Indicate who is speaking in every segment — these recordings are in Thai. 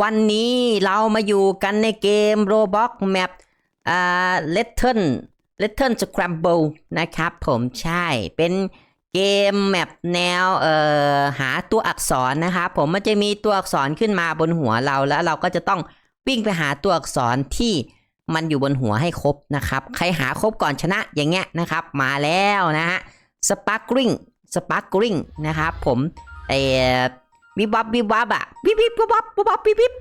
Speaker 1: วันนี้เรามาอยู่กันในเกม Roblox Map อ่า Little Little Scramble นะครับผมใช่เป็นเกมแมปแนวเอ่อหาตัวอักษรนะครับผมมันจะมีตัวอักษรขึ้นมาบนหัวเราแล้วเราก็จะต้องวิ่งไปหาตัวอักษรที่มันอยู่บนหัวให้ครบนะครับ ใครหาครบก่อนชนะอย่างเงี้ยนะครับ มาแล้วนะฮะ Sparkling Sparkling นะครับผมเอ่ อวิบวับวิบวับอะวิบวิบวิบวับวิบวับวิบวิบ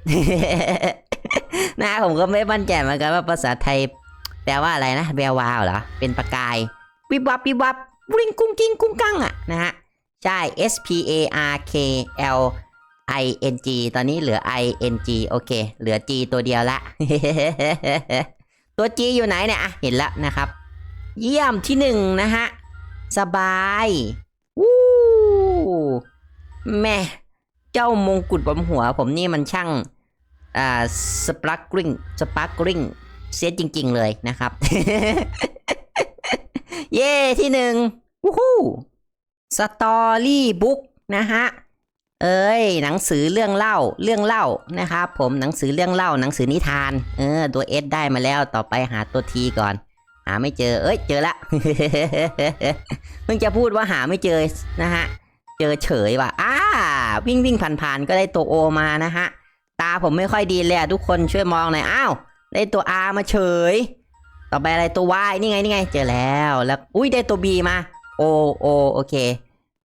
Speaker 1: นะผมก็ไม่มั่นใจเหมือนกันว่าภาษาไทย แปลว่าอะไรนะแวววาวเหรอเป็นประกายวิบวับวิบวับวิงกุ้งกิ้งกุ้งกังอะนะฮะใช่ S P A R K L I N G ตอนนี้เหลือ I N G โอเค เหลือ G ตัวเดียวละ ตัว G อยู่ไหนเนี่ยอะเห็นแล้วนะครับ เยี่ยมที่หนึ่งนะฮะ สบาย วู้แม่ จ้ามงกุฎบนหัว ผมนี่มันช่างอ่าสปาร์กริงสปาร์กริงเสียจริง ๆ เลยนะครับ เย้ที่หนึ่งวู้ฮู้สตอรี่บุ๊กนะฮะ เอ้ย หนังสือเรื่องเล่าเรื่องเล่านะครับผมหนังสือเรื่องเล่า หนังสือนิทาน เออ ตัวเอสได้มาแล้วต่อไปหาตัวทีก่อน หาไม่เจอ เอ้ย เจอละเพิ่งจะพูดว่าหาไม่เจอนะฮะ เจอเฉยว่ะอ้า วิ่งวิ่งผ่านๆก็ได้ตัวโอมานะฮะ ตาผมไม่ค่อยดีเลยทุกคนช่วยมองหน่อย อ้าว ได้ตัว R มาเฉย ต่อไปอะไรตัว Y นี่ไงนี่ไง เจอแล้ว แล้ว อุ้ยได้ตัว B มา O O โอโอเค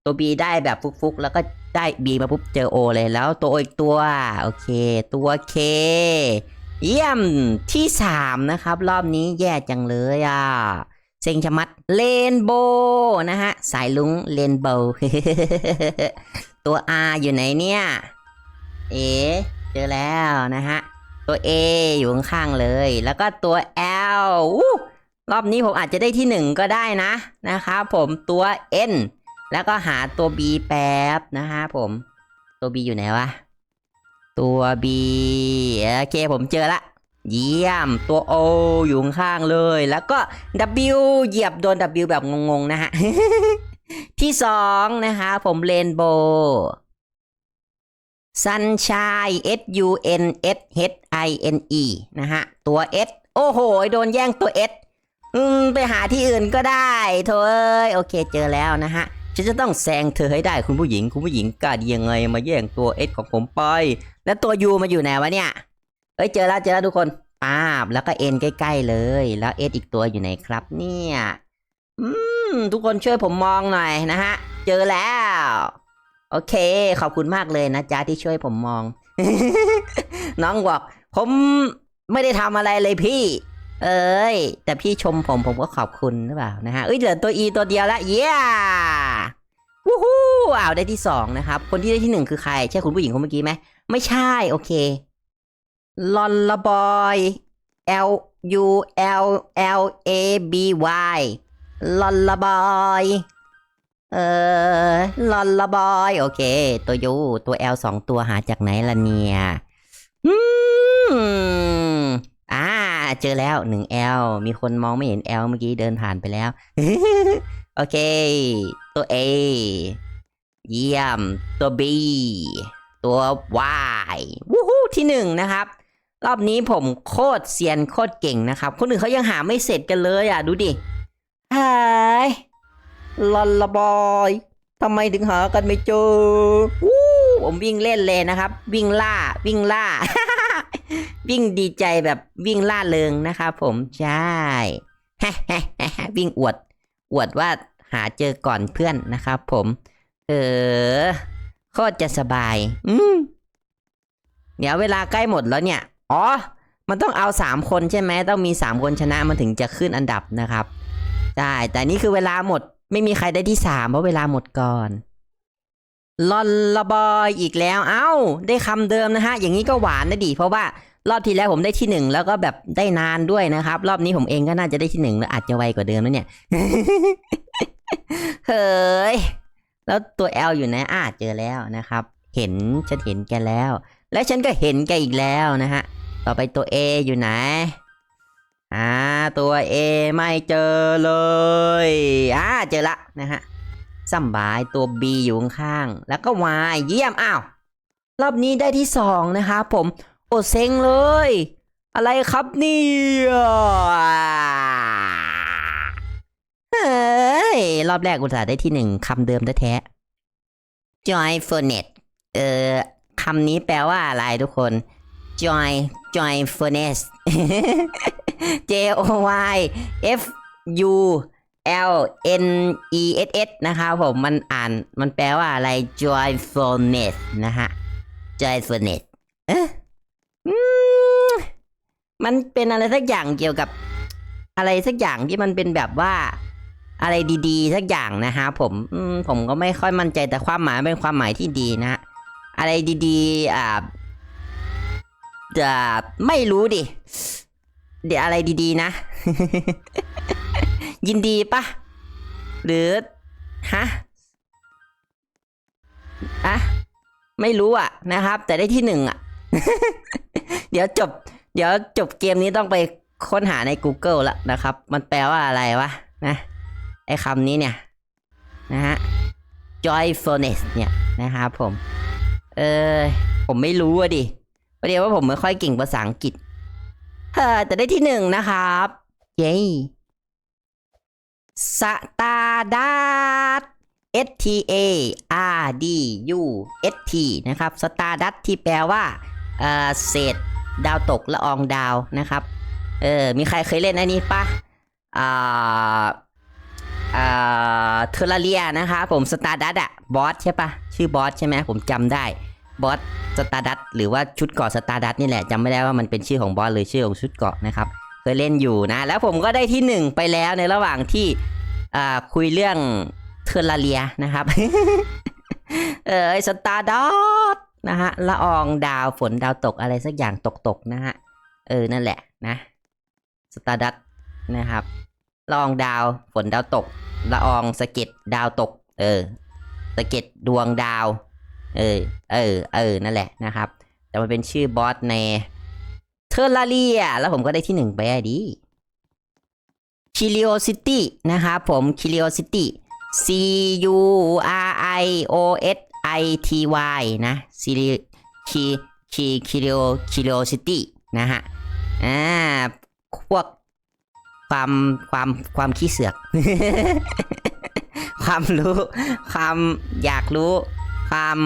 Speaker 1: ตัว B ได้แบบฟุกๆ แล้วก็ได้ B มาปุ๊บเจอ O เลยแล้วตัวอีกตัว โอเค ตัว K เยี่ยมที่สามนะครับ รอบนี้แย่จังเลยอะเซ็งชะมัดเลนโบนะฮะ สายลุงเลนโบ ตัว R อยู่ไหนเนี่ย เอ๋เจอแล้วนะฮะ ตัว A อยู่ข้างๆเลย แล้วก็ตัว L อู้รอบนี้ผมอาจจะได้ที่หนึ่งก็ได้นะนะครับผมตัว N แล้วก็หาตัว B แป๊บนะฮะผม ตัว B อยู่ไหนวะ ตัว B โอเคผมเจอละ เยี่ยมตัว O อยู่ข้างเลย แล้วก็ W เหยียบโดน W แบบงงๆนะฮะ ที่สองนะคะผมเรนโบว์ซันช n ย S U N S H I N E นะฮะ ตัว S โอ้โห โดนแย่งตัว S อืม ไปหาที่อื่นก็ได้โถเอ้ยโอเคเจอแล้วนะฮะ ฉันจะต้องแซงเธอให้ได้คุณผู้หญิง คุณผู้หญิงกล้าดียังไงมาแย่งตัว S ของผมไป แล้วตัว U มาอยู่ไหนวะเนี่ย เอ้ย เจอแล้วเจอแล้วทุกคนป้าบแล้วก็ N ใกล้ๆเลย แล้ว S อีกตัวอยู่ไหนครับเนี่ย อืม ทุกคนช่วยผมมองหน่อยนะฮะ เจอแล้ว โอเค ขอบคุณมากเลยนะจ๊ะที่ช่วยผมมอง น้องบอก ผมไม่ได้ทำอะไรเลยพี่ เอ้ย แต่พี่ชมผมผมก็ขอบคุณหรือเปล่านะฮะเอ้ยเหลือตัว E ตัวเดียวละเย้วู้ฮู้อ้าวได้ที่สองนะครับ คนที่ได้ที่หนึ่งคือใคร ใช่คุณผู้หญิงคนเมื่อกี้ไหมไม่ใช่ โอเคลอนละบอย L U L L A B Y ลอนละบอยเออลอนละบอยโอเค ตัวยูตัว L สองตัวหาจากไหนล่ะเนี่ยอืมอ่า เจอแล้วหนึ่ง L มีคนมองไม่เห็น L เมื่อกี้เดินผ่านไปแล้ว โอเค ตัว A เยี่ยม ตัว B ตัว Y วู้ฮู้ที่หนึ่งนะครับ รอบนี้ผมโคตรเซียนโคตรเก่งนะครับ คนอื่นเขายังหาไม่เสร็จกันเลยอะ ดูดิ หายลอนละบอยทำไมถึงหากันไม่เจอวู้ผมวิ่งเล่นเลยนะครับ วิ่งล่า วิ่งล่า วิ่งดีใจแบบวิ่งล่าเริงนะครับผม ใช่ วิ่งอวด อวดว่าหาเจอก่อนเพื่อนนะครับผม เออโคตรจะสบาย อืมเดี๋ยวเวลาใกล้หมดแล้วเนี่ย อ๋อ มันต้องเอาสามคนใช่ไหม ต้องมีสามคนชนะมันถึงจะขึ้นอันดับนะครับ ใช่แต่นี่คือเวลาหมด ไม่มีใครได้ที่สามเพราะเวลาหมดก่อนลอนละบอยอีกแล้ว เอ้า ได้คำเดิมนะฮะ อย่างนี้ก็หวานนะดิ เพราะว่ารอบที่แล้วผมได้ที่หนึ่งแล้วก็แบบได้นานด้วยนะครับ รอบนี้ผมเองก็น่าจะได้ที่หนึ่งแล้วอาจจะไวกว่าเดิมนะเนี่ย เฮ้ย แล้วตัว L อยู่ไหนอ่าเจอแล้วนะครับ เห็นฉันเห็นแกแล้ว และฉันก็เห็นแกอีกแล้วนะฮะ ต่อไปตัว A อยู่ไหน อ่าตัว A ไม่เจอเลยอ่าเจอละนะฮะซัมบายตัว B อยู่ข้างแล้วก็ Y เยี่ยมอ้าวรอบนี้ได้ที่สองนะครับผมโอดเซ็งเลย อะไรครับเนี่ยเฮ้ยรอบแรกอุตส่าห์ได้ที่หนึ่งคำเดิมแท้ๆ joyfulness เอ่อคำนี้แปลว่าอะไรทุกคน joy joyfulness J O Y F U L N E S S นะครับผมมันอ่านมันแปลว่าอะไร joyfulness นะฮะ joyfulness เอ๊ะอืมมันเป็นอะไรสักอย่างเกี่ยวกับ อะไรสักอย่างที่มันเป็นแบบว่า อะไรดีๆ สักอย่างนะฮะผมผมก็ไม่ค่อยมั่นใจแต่ความหมายเป็นความหมายที่ดีนะฮะอะไรดีๆ อ่าจะไม่รู้ดิ เดี๋ยวอะไรดีๆนะ ยินดีปะหรือ ฮะอะไม่รู้อะนะครับ แต่ได้ที่หนึ่งอะ เดี๋ยวจบ เดี๋ยวจบเกมนี้ต้องไปค้นหาใน Google ละนะครับ มันแปลว่าอะไรวะนะไอคำนี้เนี่ยนะฮะ joyfulness เนี่ยนะครับผม เออผมไม่รู้อะดิประเดี๋ยวว่าผมไม่ค่อยเก่งภาษาอังกฤษ เฮ้อแต่ได้ที่หนึ่งนะครับ เย้สตาร์ดัต S T A R D U S T นะครับ สตาร์ดัตที่แปลว่าเอ่อเศษดาวตกละอองดาวนะครับ เออ มีใครเคยเล่นอันนี้ปะอ่าอ่าเทอร์เรียนะครับผมสตาร์ดัตอะบอสใช่ปะชื่อบอสใช่ไหมผมจำได้ บอสสตาร์ดัตหรือว่าชุดเกาะสตาร์ดัตนี่แหละจำไม่ได้ว่ามันเป็นชื่อของบอสหรือชื่อของชุดเกาะนะครับเคยเล่นอยู่นะ แล้วผมก็ได้ที่หนึ่งไปแล้วในระหว่างที่อ่าคุยเรื่องเทอร์เรียนะครับ เออสตาร์ดัตนะฮะละอองดาวฝนดาวตกอะไรสักอย่างตกตกนะฮะ เออ นั่นแหละนะสตาร์ดัตนะครับละอองดาวฝนดาวตกละอองสะเก็ดดาวตก เออสะเก็ดดวงดาว เออ เออ เออ นั่นแหละนะครับ แต่มันเป็นชื่อบอสในเทอร์ราเรีย แล้วผมก็ได้ที่หนึ่งไปไอ้ดี Curiosity นะครับผม Curiosity C U R I O S I T Y นะ Curi Ki Ki Curio Curiosity นะฮะ อ่า พวกความความความขี้เสือก ความรู้ ความอยากรู้ ความ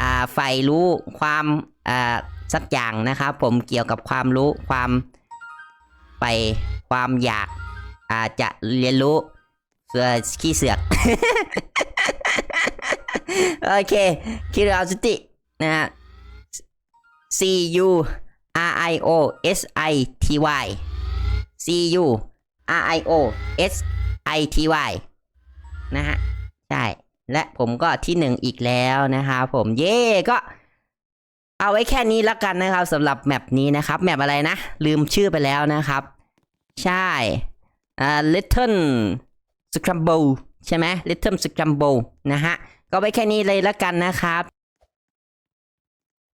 Speaker 1: อ่าใฝ่รู้ความอ่าสักอย่างนะครับ ผมเกี่ยวกับความรู้ความไปความอยากอาจะเรียนรู้เพื่อขี้เสือก โอเค curiosity นะฮะ C U R I O S I T Y C U R I O S I T Y นะฮะ ใช่ และผมก็ที่หนึ่งอีกแล้วนะครับผมเย่ก็เอาไว้แค่นี้แล้วกันนะครับสำหรับแมปนี้นะครับแมปอะไรนะ ลืมชื่อไปแล้วนะครับ ใช่อ่า Little Scramble ใช่ไหม Little Scramble นะฮะ ก็ไว้แค่นี้เลยแล้วกันนะครับ